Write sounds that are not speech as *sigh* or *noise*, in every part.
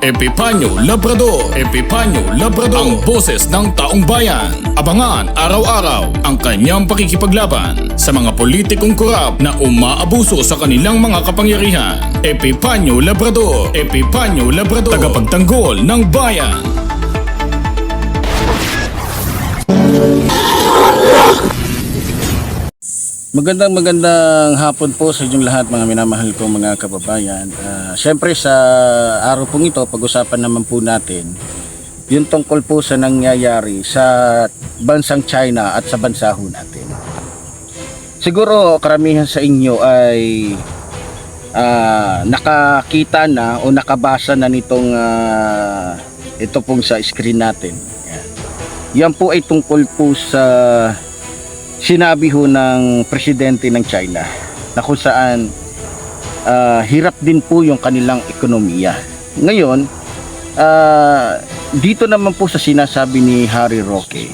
Epipanyo Labrador. Epipanyo Labrador. Ang boses ng taong bayan. Abangan araw-araw ang kanyang pakikipaglaban Sa mga politikong korap na umaabuso sa kanilang mga kapangyarihan. Epipanyo Labrador. Epipanyo Labrador. Tagapagtanggol ng bayan Magandang magandang hapon po sa inyong lahat mga minamahal kong mga kababayan. Ah, Siyempre sa araw pong ito, pag-usapan naman po natin yung tungkol po sa nangyayari sa bansang China at sa bansa ho natin. Siguro karamihan sa inyo ay ah, nakakita na o nakabasa na nitong ah, ito pong sa screen natin. Yan po ay tungkol po sa sinabi ho ng presidente ng China na kung saan ah, hirap din po yung kanilang ekonomiya. Ngayon, ah, dito naman po sa sinasabi ni Harry Roque.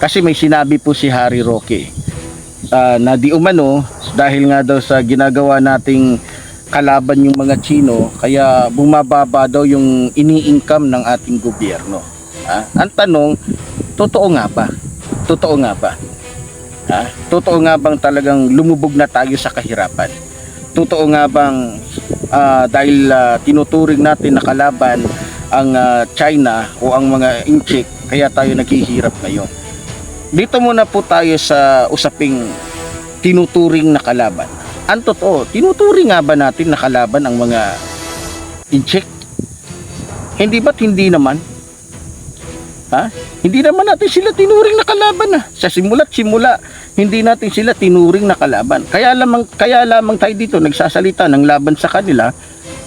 Kasi may sinabi po si Harry Roque ah, na di umano dahil nga daw sa ginagawa nating kalaban yung mga Chino kaya bumababa daw yung ini-income ng ating gobyerno. Ah, ang tanong, totoo nga ba? Totoo nga ba? Ha? Totoo nga bang talagang lumubog na tayo sa kahirapan? Totoo nga bang ah, dahil ah, tinuturing natin na kalaban ang ah, China o ang mga inchik kaya tayo naghihirap ngayon? Dito muna po tayo sa usaping tinuturing na kalaban. Ang totoo, tinuturing nga ba natin na kalaban ang mga inchik? Hindi ba't hindi naman? Ha? Hindi naman natin sila tinuring na kalaban na. Sa simula't simula, hindi natin sila tinuring na kalaban. Kaya lamang kaya lamang tayo dito nagsasalita ng laban sa kanila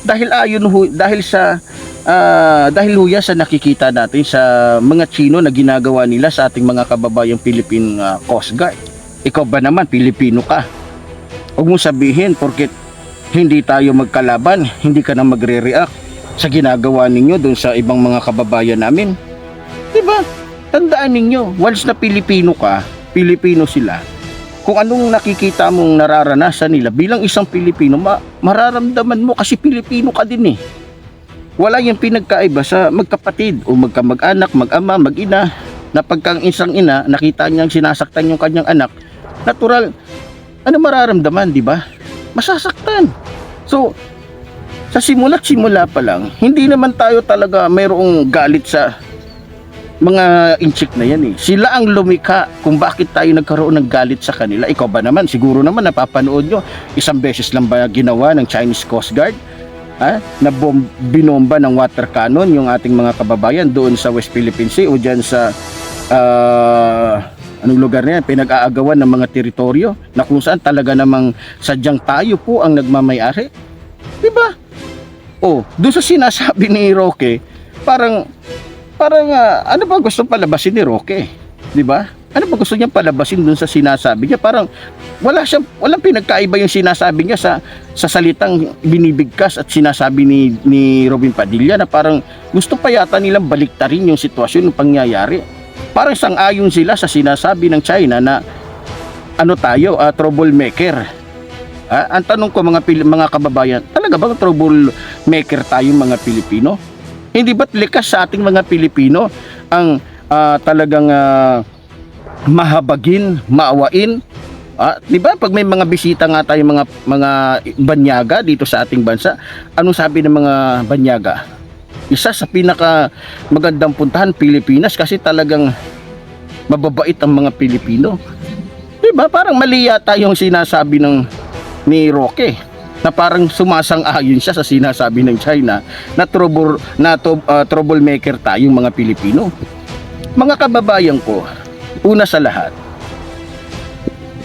dahil ayon ho, dahil sa ah, dahil huya sa nakikita natin sa mga Chino na ginagawa nila sa ating mga kababayang Philippine ah, Coast Guard. Ikaw ba naman Pilipino ka? Huwag mo sabihin porket hindi tayo magkalaban, hindi ka na magre-react sa ginagawa ninyo doon sa ibang mga kababayan namin. 'Di ba? Tandaan ninyo, once na Pilipino ka, Pilipino sila. Kung anong nakikita mong nararanasan nila bilang isang Pilipino, ma- mararamdaman mo kasi Pilipino ka din eh. Wala yung pinagkaiba sa magkapatid o magkamag-anak, mag-ama, mag-ina na pagkang isang ina, nakita niyang sinasaktan yung kanyang anak, natural, ano mararamdaman, di ba? Masasaktan. So, sa simula't simula pa lang, hindi naman tayo talaga mayroong galit sa mga inchik na yan eh. Sila ang lumika kung bakit tayo nagkaroon ng galit sa kanila. Ikaw ba naman? Siguro naman napapanood nyo. Isang beses lang ba ginawa ng Chinese Coast Guard? Ha? Na bom- binomba ng water cannon yung ating mga kababayan doon sa West Philippine Sea o dyan sa ah, anong lugar na yan, pinag-aagawan ng mga teritoryo na kung saan talaga namang sadyang tayo po ang nagmamayari. Diba? Oh, doon sa sinasabi ni Roque, parang parang ah, ano ba gusto palabasin ni Roque? 'Di ba? Ano ba gusto niya palabasin dun sa sinasabi niya? Parang wala siyang walang pinagkaiba yung sinasabi niya sa sa salitang binibigkas at sinasabi ni ni Robin Padilla na parang gusto pa yata nilang baliktarin yung sitwasyon ng pangyayari. Parang sang-ayon sila sa sinasabi ng China na ano tayo, ah, troublemaker. Ah, ang tanong ko mga mga kababayan, talaga bang troublemaker tayo mga Pilipino? Hindi ba't likas sa ating mga Pilipino ang ah, talagang ah, mahabagin, maawain? Ah, 'di ba? Pag may mga bisita nga tayo mga mga banyaga dito sa ating bansa, anong sabi ng mga banyaga? Isa sa pinaka magandang puntahan Pilipinas kasi talagang mababait ang mga Pilipino. 'Di ba? Parang mali yata yung sinasabi ng ni Roque na parang sumasang-ayon siya sa sinasabi ng China na trouble na to, uh, troublemaker tayong mga Pilipino. Mga kababayan ko, una sa lahat,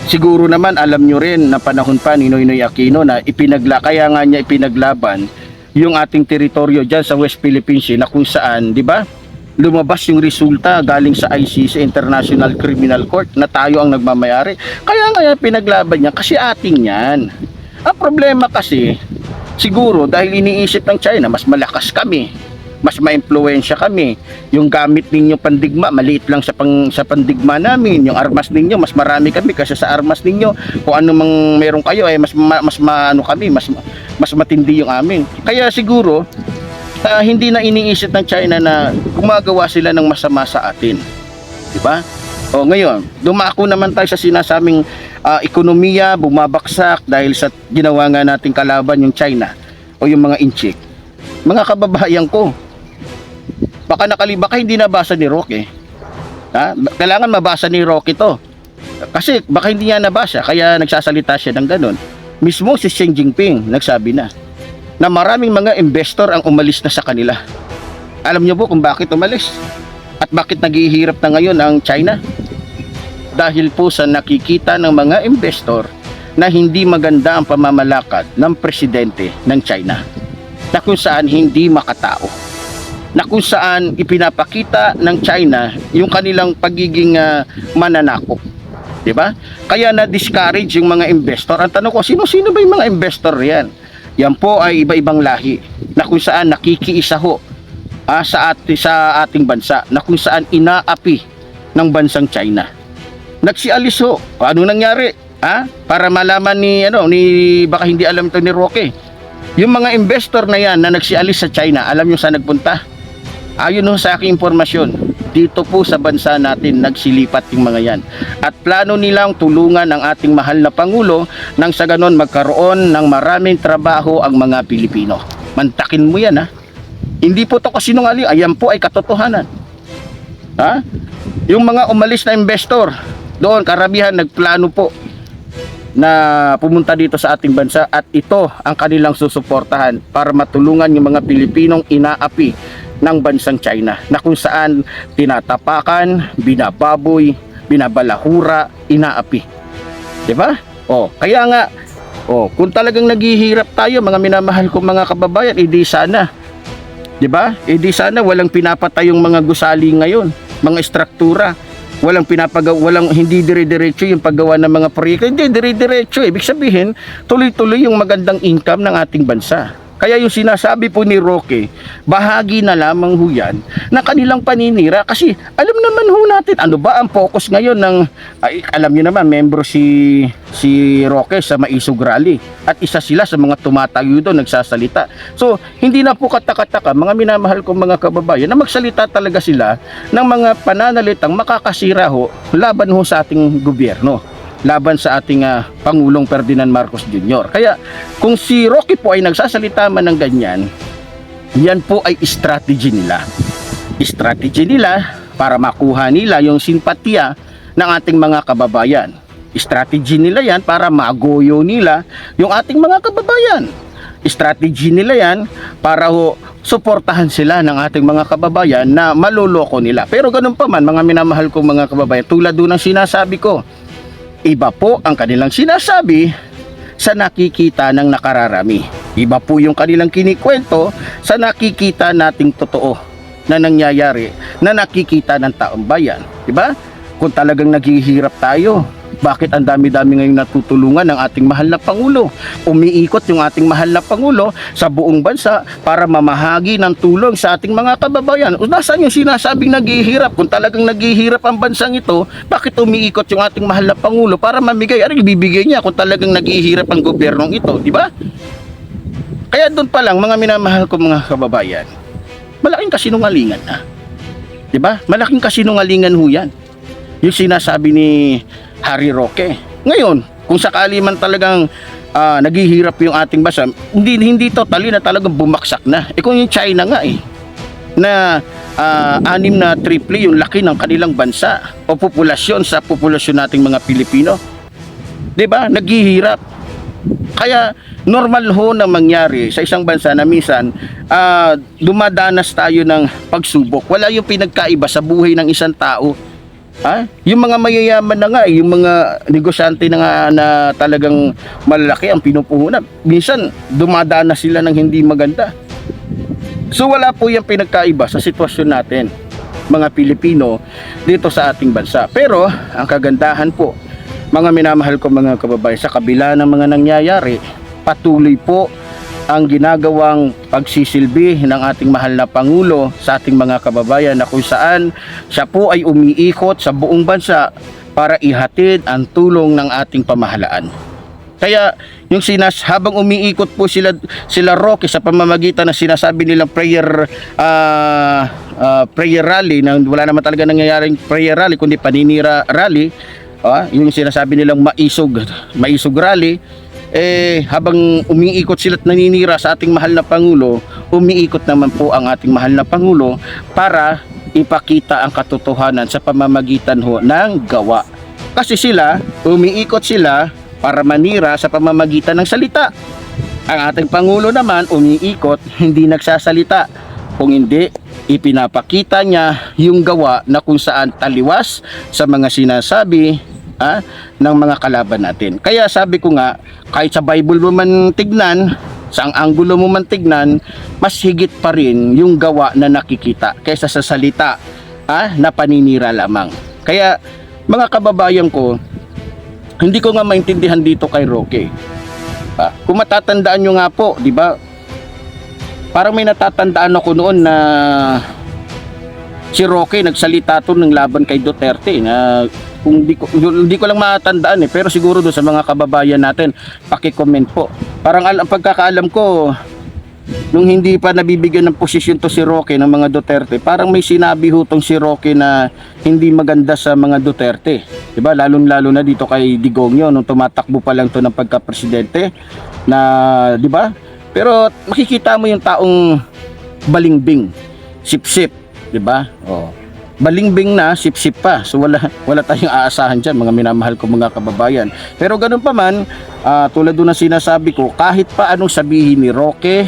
siguro naman alam nyo rin na panahon pa ni Noynoy Aquino na ipinagla, kaya nga niya ipinaglaban yung ating teritoryo dyan sa West Philippine Sea na kung saan, di ba? lumabas yung resulta galing sa ICC International Criminal Court na tayo ang nagmamayari. Kaya nga yan, pinaglaban niya kasi ating yan. Ang problema kasi, siguro dahil iniisip ng China, mas malakas kami, mas maimpluwensya kami. Yung gamit ninyo pandigma, maliit lang sa pang sa pandigma namin. Yung armas ninyo, mas marami kami kasi sa armas ninyo. Kung ano mang meron kayo ay mas ma, mas maano kami, mas mas matindi yung amin. Kaya siguro ah, hindi na iniisip ng China na gumagawa sila ng masama sa atin. 'Di ba? O ngayon, dumako naman tayo sa sinasabing ah, ekonomiya bumabaksak dahil sa ginawa nga nating kalaban yung China o yung mga inchik. Mga kababayan ko, baka nakali baka hindi nabasa ni Roque. Ha? Kailangan mabasa ni Roque to. Kasi baka hindi niya nabasa kaya nagsasalita siya ng ganun. Mismo si Xi Jinping nagsabi na na maraming mga investor ang umalis na sa kanila. Alam niyo po kung bakit umalis? At bakit naghihirap na ngayon ang China? Dahil po sa nakikita ng mga investor na hindi maganda ang pamamalakad ng presidente ng China. Na kung saan hindi makatao. Na kung saan ipinapakita ng China yung kanilang pagiging ah, mananakop. 'Di ba? Kaya na-discourage yung mga investor. Ang tanong ko, sino-sino ba yung mga investor 'yan? Yan po ay iba-ibang lahi na kung saan nakikiisa ho ah, sa, ati, sa ating bansa na kung saan inaapi ng bansang China. Nagsialis ho. Ano nangyari? Ha? Para malaman ni ano ni baka hindi alam to ni Roque. Yung mga investor na yan na nagsialis sa China, alam nyo saan nagpunta? Ayon ho sa aking impormasyon, dito po sa bansa natin nagsilipat yung mga yan. At plano nilang tulungan ang ating mahal na Pangulo nang sa ganon magkaroon ng maraming trabaho ang mga Pilipino. Mantakin mo yan ha. Hindi po to kasinungaling, ayan po ay katotohanan. Ha? Yung mga umalis na investor, doon karamihan nagplano po na pumunta dito sa ating bansa at ito ang kanilang susuportahan para matulungan yung mga Pilipinong inaapi ng bansang China na kung saan tinatapakan, binababoy, binabalahura, inaapi. 'Di ba? Oh, kaya nga oh, kung talagang naghihirap tayo mga minamahal kong mga kababayan, edi sana 'di ba? Edi sana walang pinapatay yung mga gusali ngayon, mga struktura. Walang pinapagawa, walang hindi dire-diretso yung paggawa ng mga proyekto. Hindi dire-diretso. Ibig sabihin, tuloy-tuloy yung magandang income ng ating bansa. Kaya yung sinasabi po ni Roque, bahagi na lamang ho yan na kanilang paninira. Kasi alam naman ho natin ano ba ang focus ngayon ng ay, alam niyo naman membro si si Roque sa Maisog Rally. At isa sila sa mga tumatayo doon nagsasalita. So hindi na po katakataka mga minamahal kong mga kababayan na magsalita talaga sila ng mga pananalitang makakasira ho laban ho sa ating gobyerno laban sa ating ah, Pangulong Ferdinand Marcos Jr. Kaya kung si Rocky po ay nagsasalita man ng ganyan, yan po ay strategy nila. Strategy nila para makuha nila yung simpatya ng ating mga kababayan. Strategy nila yan para magoyo nila yung ating mga kababayan. Strategy nila yan para ho suportahan sila ng ating mga kababayan na maloloko nila. Pero ganun pa man mga minamahal kong mga kababayan, tulad doon ng sinasabi ko, Iba po ang kanilang sinasabi sa nakikita ng nakararami. Iba po yung kanilang kinikwento sa nakikita nating totoo na nangyayari na nakikita ng taong bayan. Diba? Kung talagang naghihirap tayo, bakit ang dami-dami ngayong natutulungan ng ating mahal na Pangulo? Umiikot yung ating mahal na Pangulo sa buong bansa para mamahagi ng tulong sa ating mga kababayan. O nasaan yung sinasabing naghihirap? Kung talagang naghihirap ang bansang ito, bakit umiikot yung ating mahal na Pangulo para mamigay? Ano ibibigay niya kung talagang naghihirap ang gobyernong ito? Di ba? Kaya doon pa lang, mga minamahal ko mga kababayan, malaking kasinungalingan na. Di ba? Malaking kasinungalingan ho yan. Yung sinasabi ni Harry Roque. Ngayon, kung sakali man talagang ah, naghihirap yung ating bansa, hindi hindi totally na talagang bumaksak na. Eh kung yung China nga eh na ah, anim na triple yung laki ng kanilang bansa o populasyon sa populasyon nating mga Pilipino. 'Di ba? Naghihirap. Kaya normal ho na mangyari sa isang bansa na minsan ah, dumadanas tayo ng pagsubok. Wala yung pinagkaiba sa buhay ng isang tao Ha? Yung mga mayayaman na nga, yung mga negosyante na nga na talagang malalaki ang pinupuhunan. Minsan, dumadaan na sila ng hindi maganda. So wala po yung pinagkaiba sa sitwasyon natin, mga Pilipino, dito sa ating bansa. Pero, ang kagandahan po, mga minamahal ko mga kababayan, sa kabila ng mga nangyayari, patuloy po ang ginagawang pagsisilbi ng ating mahal na Pangulo sa ating mga kababayan na kung saan siya po ay umiikot sa buong bansa para ihatid ang tulong ng ating pamahalaan. Kaya yung sinas habang umiikot po sila sila Roque sa pamamagitan ng sinasabi nilang prayer ah, ah, prayer rally na wala naman talaga nangyayaring prayer rally kundi paninira rally ah, yung sinasabi nilang maisog maisog rally eh habang umiikot sila at naninira sa ating mahal na pangulo umiikot naman po ang ating mahal na pangulo para ipakita ang katotohanan sa pamamagitan ho ng gawa kasi sila umiikot sila para manira sa pamamagitan ng salita. Ang ating Pangulo naman umiikot, hindi nagsasalita. Kung hindi, ipinapakita niya yung gawa na kung saan taliwas sa mga sinasabi ah, ng mga kalaban natin. Kaya sabi ko nga, kahit sa Bible mo man tignan, sa ang anggulo mo man tignan, mas higit pa rin yung gawa na nakikita kaysa sa salita ah, na paninira lamang. Kaya mga kababayan ko, hindi ko nga maintindihan dito kay Roque. Ah, kung matatandaan nyo nga po, di ba? Parang may natatandaan ako noon na si Roque nagsalita to ng laban kay Duterte na kung di ko, hindi ko lang matandaan eh pero siguro do sa mga kababayan natin paki-comment po parang al- pagkakaalam ko nung hindi pa nabibigyan ng posisyon to si Roque ng mga Duterte, parang may sinabi hutong si Roque na hindi maganda sa mga Duterte. 'Di ba? Lalong-lalo na dito kay Digongyo nung tumatakbo pa lang to ng pagka-presidente na 'di ba? Pero makikita mo yung taong balingbing, sip-sip, 'di ba? Oh. Balingbing na, sip-sip pa. So wala wala tayong aasahan diyan mga minamahal ko mga kababayan. Pero ganun pa man, ah, tulad doon na sinasabi ko, kahit pa anong sabihin ni Roque,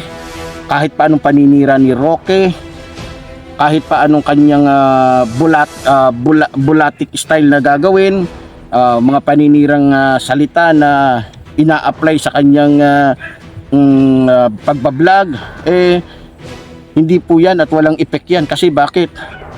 kahit pa anong paninira ni Roque, kahit pa anong kanyang ah, bulat ah, bula- bulatic style na gagawin, ah, mga paninirang ah, salita na ina-apply sa kanyang ah, mm, ah, pagbablog, eh hindi po yan at walang effect yan. Kasi bakit?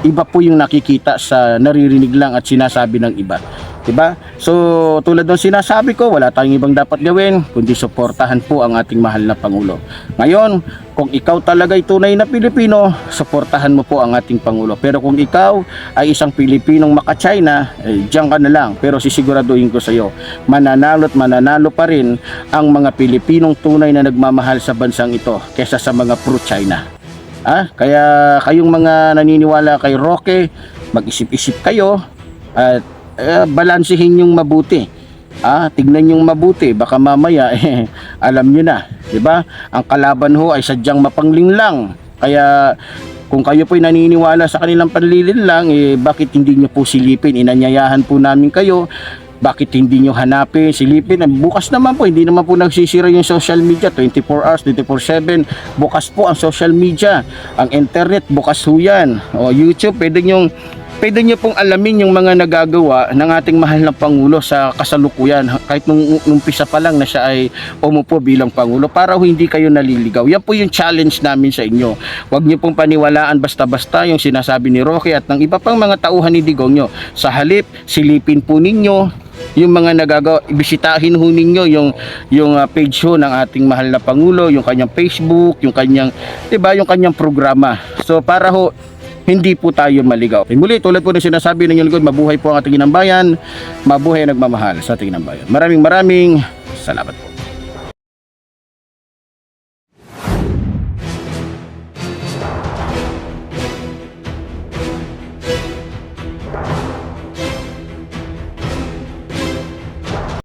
Iba po yung nakikita sa naririnig lang at sinasabi ng iba. 'Di ba? So, tulad ng sinasabi ko, wala tayong ibang dapat gawin kundi suportahan po ang ating mahal na Pangulo. Ngayon, kung ikaw talaga ay tunay na Pilipino, suportahan mo po ang ating Pangulo. Pero kung ikaw ay isang Pilipinong maka-China, eh, diyan ka na lang. Pero sisiguraduhin ko sa iyo, mananalo at mananalo pa rin ang mga Pilipinong tunay na nagmamahal sa bansang ito kaysa sa mga pro-China. Ah, kaya kayong mga naniniwala kay Roque, mag-isip-isip kayo at eh, balansehin yung mabuti. Ah, tignan yung mabuti, baka mamaya *laughs* eh, alam niyo na, 'di ba? Ang kalaban ho ay sadyang mapanglinlang. Kaya kung kayo po'y naniniwala sa kanilang panlilinlang, eh, bakit hindi nyo po silipin? Inanyayahan po namin kayo bakit hindi nyo hanapin, silipin? Bukas naman po, hindi naman po nagsisira yung social media, 24 hours, 24-7. Bukas po ang social media, ang internet, bukas po yan. O YouTube, pwede nyo, pwede nyo pong alamin yung mga nagagawa ng ating mahal na Pangulo sa kasalukuyan. Kahit nung umpisa pa lang na siya ay umupo bilang Pangulo, para ho hindi kayo naliligaw. Yan po yung challenge namin sa inyo. Huwag nyo pong paniwalaan basta-basta yung sinasabi ni Roque at ng iba pang mga tauhan ni Digongyo. Sa halip, silipin po ninyo yung mga nagagawa bisitahin ho ninyo yung yung uh, page ho ng ating mahal na pangulo yung kanyang Facebook yung kanyang 'di ba yung kanyang programa so para ho hindi po tayo maligaw. E muli, tulad po ng sinasabi ng lingkod, mabuhay po ang ating inambayan, mabuhay ang nagmamahal sa ating inambayan. Maraming maraming salamat po.